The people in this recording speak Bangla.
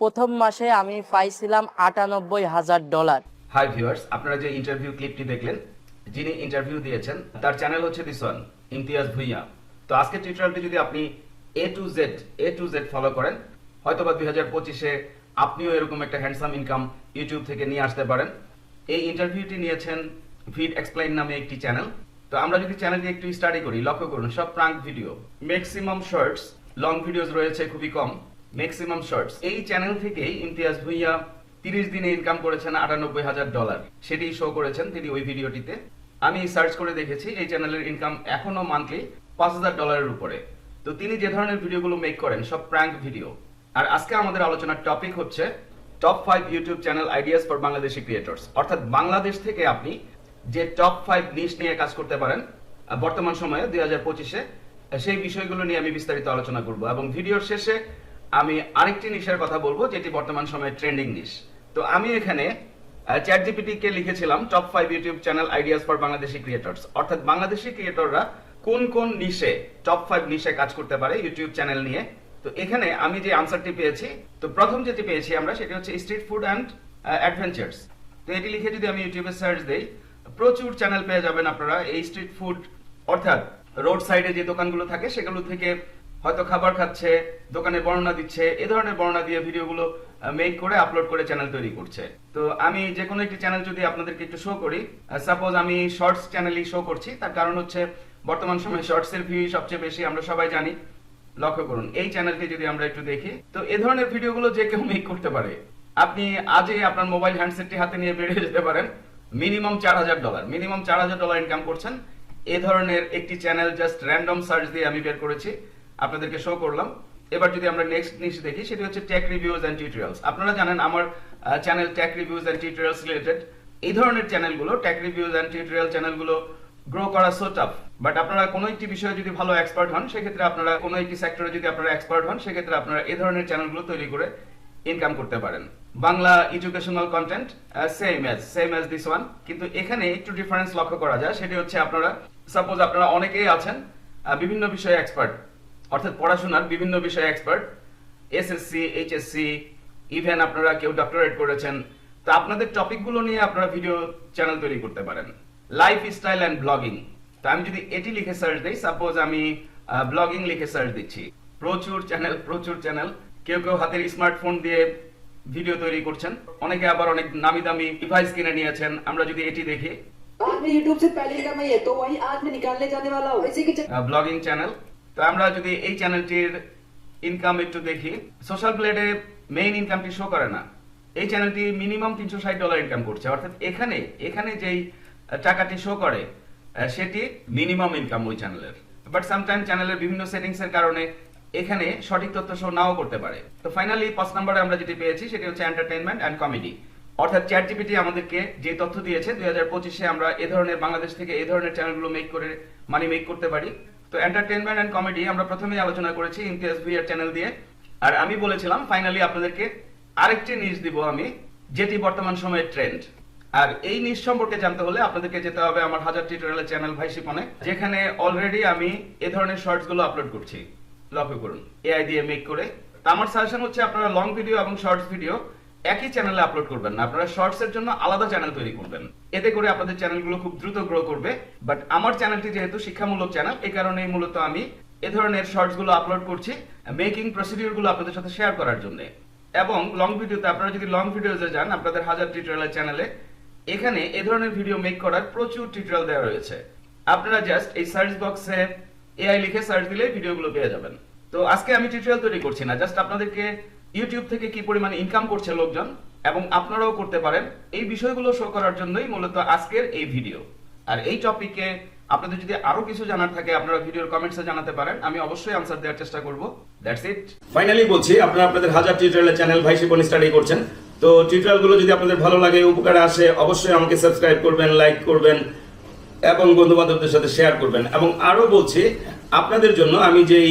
প্রথম মাসে আমি পাইছিলাম আটানব্বই হাজার ডলার। হাই ভিউয়ার্স আপনারা যে ইন্টারভিউ ক্লিপটি দেখলেন, যিনি ইন্টারভিউ দিয়েছেন, তার চ্যানেল হচ্ছে দিস ওয়ান ইমতিয়াজ ভুইয়া। তো আজকের টিউটোরিয়ালটি যদি আপনি A to Z A to Z follow করেন, হয়তোবা দুই হাজার পঁচিশে আপনিও এরকম একটা হ্যান্ডসাম ইনকাম ইউটিউব থেকে নিয়ে আসতে পারেন। এই ইন্টারভিউটি নিয়েছেন ভিড এক্সপ্লেইন নামে একটি চ্যানেল তো আমরা যদি চ্যানেলটি একটু স্টাডি করি, লক্ষ্য করুন, সব prank video maximum shorts long videos রয়েছে খুবই কম। ম্যাক্সিমাম শর্টস এই চ্যানেল থেকেই ইমতিয়াজ ভুইয়া তিরিশ দিনে ইনকাম করেছেন আটানব্বই হাজার ডলার সেটি শো করেছেন তিনি ওই ভিডিওটিতে। আমি সার্চ করে দেখেছি, এই চ্যানেলের ইনকাম এখনও মান্থলি পাঁচ হাজার ডলারের উপরে। তো তিনি যে ধরনের ভিডিওগুলো মেক করেন, সব প্র্যাঙ্ক ভিডিও আর আজকে আমাদের আলোচনার টপিক হচ্ছে top five YouTube channel ideas for Bangladeshi creators অর্থাৎ বাংলাদেশ থেকে আপনি যে টপ ফাইভ নিশ নিয়ে কাজ করতে পারেন বর্তমান সময়ে দুই হাজার পঁচিশে, সেই বিষয়গুলো নিয়ে আমি বিস্তারিত আলোচনা করব। এবং ভিডিওর শেষে আমি আরেকটি নিশের কথা বলব, যেটি বর্তমান সময়ে ট্রেন্ডিং নিশ তো আমি এখানে চ্যাট জিপিটি কে লিখেছিলাম top five YouTube channel ideas for Bangladeshi creators অর্থাৎ বাংলাদেশি ক্রিয়েটররা কোন কোন নিশে টপ ফাইভ নিশে কাজ করতে পারে ইউটিউব চ্যানেল নিয়ে। তো এখানে আমি যে আনসারটি পেয়েছি, তো প্রথম যেটি পেয়েছি আমরা, সেটি হচ্ছে স্ট্রিট ফুড অ্যান্ড অ্যাডভেঞ্চার্স তো এটি লিখে যদি আমি ইউটিউবে সার্চ দেই, প্রচুর চ্যানেল পেয়ে যাবেন আপনারা। এই স্ট্রিট ফুড অর্থাৎ রোড সাইডে যে দোকানগুলো থাকে, সেগুলো থেকে হয়তো খাবার খাচ্ছে, দোকানের বর্ণনা দিচ্ছে, এ ধরনের বর্ণনা দিয়ে ভিডিওগুলো মেক করে আপলোড করে চ্যানেল তৈরি করছে। তো আমি যে কোনো একটি চ্যানেল যদি আপনাদেরকে একটু শো করি সাপোজ আমি শর্টস চ্যানেলই শো করছি, তার কারণ হচ্ছে বর্তমান সময়ে শর্টসের ভিউ সবচেয়ে বেশি, আমরা সবাই জানি। লক্ষ্য করুন, এই চ্যানেলটি যদি আমরা একটু দেখি, তো এ ধরনের ভিডিওগুলো যে কেউ মেক করতে পারে, আপনি আজই আপনার মোবাইল হ্যান্ডসেটটি হাতে নিয়ে বেরিয়ে যেতে পারেন মিনিমাম চার হাজার ডলার মিনিমাম চার হাজার ডলার ইনকাম করছেন। এ ধরনের একটি চ্যানেল জাস্ট র্যান্ডম সার্চ দিয়ে আমি বের করেছি। আপনাদেরকে শো করলাম। এবার যদি আমরা নেক্সট নিশ দেখি, সেটি হচ্ছে টেক রিভিউজ অ্যান্ড টিউটোরিয়ালস আপনারা জানেন আমার channel tech reviews and tutorials related এই ধরনের চ্যানেলগুলো টেক রিভিউজ অ্যান্ড টিউটোরিয়াল চ্যানেলগুলো গ্রো করা সো টাফ বাট আপনারা কোনো একটি বিষয়ে যদি ভালো এক্সপার্ট হন, সেক্ষেত্রে আপনারা কোনো একটি সেক্টরে যদি আপনারা এক্সপার্ট হন, সেক্ষেত্রে আপনারা এই ধরনের চ্যানেলগুলো তৈরি করে ইনকাম করতে পারেন। Bangla educational content same as same as this one কিন্তু এখানে একটু ডিফারেন্স লক্ষ্য করা যায়। সেটি হচ্ছে আপনারা সাপোজ আপনারা অনেকেই আছেন বিভিন্ন বিষয়ে এক্সপার্ট অর্থাৎ পড়াশোনার বিভিন্ন বিষয়ে এক্সপার্ট এসএসসি এইচএসসি ইভেন আপনারা কেউ ডক্টরেট করেছেন তো আপনাদের টপিকগুলো নিয়ে আপনারা ভিডিও চ্যানেল তৈরি করতে পারেন। লাইফ স্টাইল অ্যান্ড ব্লগিং তো আমি যদি এটি লিখে সার্চ দিই সাপোজ আমি ব্লগিং লিখে সার্চ দিচ্ছি। প্রচুর চ্যানেল প্রচুর চ্যানেল কেউ কেউ হাতের স্মার্টফোন দিয়ে ভিডিও তৈরি করছেন। অনেকে আবার অনেক নামি দামি ডিভাইস কিনে নিয়েছেন। আমরা যদি এটি দেখি। ব্লগিং চ্যানেল তো আমরা যদি এই চ্যানেলটির ইনকাম একটু দেখি সোশ্যাল প্লেটে মেইন ইনকামটি শো করে না। এই চ্যানেলটি মিনিমাম তিনশো ষাট ডলার ইনকাম করছে। অর্থাৎ এখানে এখানে যেই টাকাটি শো করে সেটি মিনিমাম ইনকাম ওই চ্যানেলের বাট সামটাইম চ্যানেলের বিভিন্ন সেটিংস এর কারণে এখানে সঠিক তথ্য শো নাও করতে পারে। তো ফাইনালি পাঁচ নম্বরে আমরা যেটি পেয়েছি, সেটি হচ্ছে এন্টারটেনমেন্ট অ্যান্ড কমেডি অর্থাৎ চ্যাট জিপিটি আমাদেরকে যে তথ্য দিয়েছে, দুই হাজার পঁচিশে আমরা এ ধরনের বাংলাদেশ থেকে এই ধরনের চ্যানেলগুলো মেক করে মানি মেক করতে পারি। তো এন্টারটেইনমেন্ট অ্যান্ড কমেডি আমরা প্রথমেই আলোচনা করেছি ইমতিয়াজ ভিআর চ্যানেল দিয়ে। আর আমি বলেছিলাম ফাইনালি আপনাদেরকে আরেকটি নিউজ দিব আমি, যেটি বর্তমান সময়ের ট্রেন্ড আর এই নিউজ সম্পর্কে জানতে হলে আপনাদেরকে যেতে হবে আমার হাজার টিউটোরিয়ালের চ্যানেল ভাই শিপনে, যেখানে অলরেডি আমি এ ধরনের শর্টসগুলো আপলোড করছি। লক্ষ্য করুন এআই দিয়ে মেক করে। আমার সাজেশন হচ্ছে আপনারা লং ভিডিও এবং শর্টস ভিডিও একই চ্যানেলে আপলোড করবেন না। আপনারা শর্টস এর জন্য আলাদা চ্যানেল তৈরি করবেন। এতে করে আপনাদের চ্যানেলগুলো খুব দ্রুত গ্রো করবে। বাট আমার চ্যানেলটি যেহেতু শিক্ষামূলক চ্যানেল এই কারণেই মূলত আমি এ ধরনের শর্টসগুলো আপলোড করছি মেকিং প্রসিডিউরগুলো আপনাদের সাথে শেয়ার করার জন্য। এবং লং ভিডিওতে আপনারা যদি লং ভিডিওতে যান, আপনাদের হাজার টিউটোরিয়ালের চ্যানেলে এখানে এ ধরনের ভিডিও মেক করার প্রচুর টিউটোরিয়াল দেওয়া রয়েছে। আপনারা জাস্ট এই সার্চ বক্সে এআই লিখে সার্চ দিলে ভিডিওগুলো পেয়ে যাবেন। তো আজকে আমি টিউটোরিয়াল তৈরি করছি না জাস্ট আপনাদেরকে ইউটিউব থেকে কি পরিমাণে ইনকাম করছে লোকজন এবং আপনারাও করতে পারেন, এই বিষয়গুলো শো করার জন্যই মূলত আজকের এই ভিডিও আর এই টপিকে আপনাদের যদি আরও কিছু জানার থাকে, আপনারা ভিডিওর কমেন্টসে জানাতে পারেন, আমি অবশ্যই আনসার দেওয়ার চেষ্টা করব। দ্যাটস ইট ফাইনালি বলছি, আপনারা আপনাদের হাজার টিউটোরিয়ালের চ্যানেল ভাই শিপন স্টাডি করছেন। তো টিউটোরিয়ালগুলো যদি আপনাদের ভালো লাগে, উপকারে আসে, অবশ্যই আমাকে সাবস্ক্রাইব করবেন লাইক করবেন এবং বন্ধু বান্ধবদের সাথে শেয়ার করবেন। এবং আরও বলছি, আপনাদের জন্য আমি যেই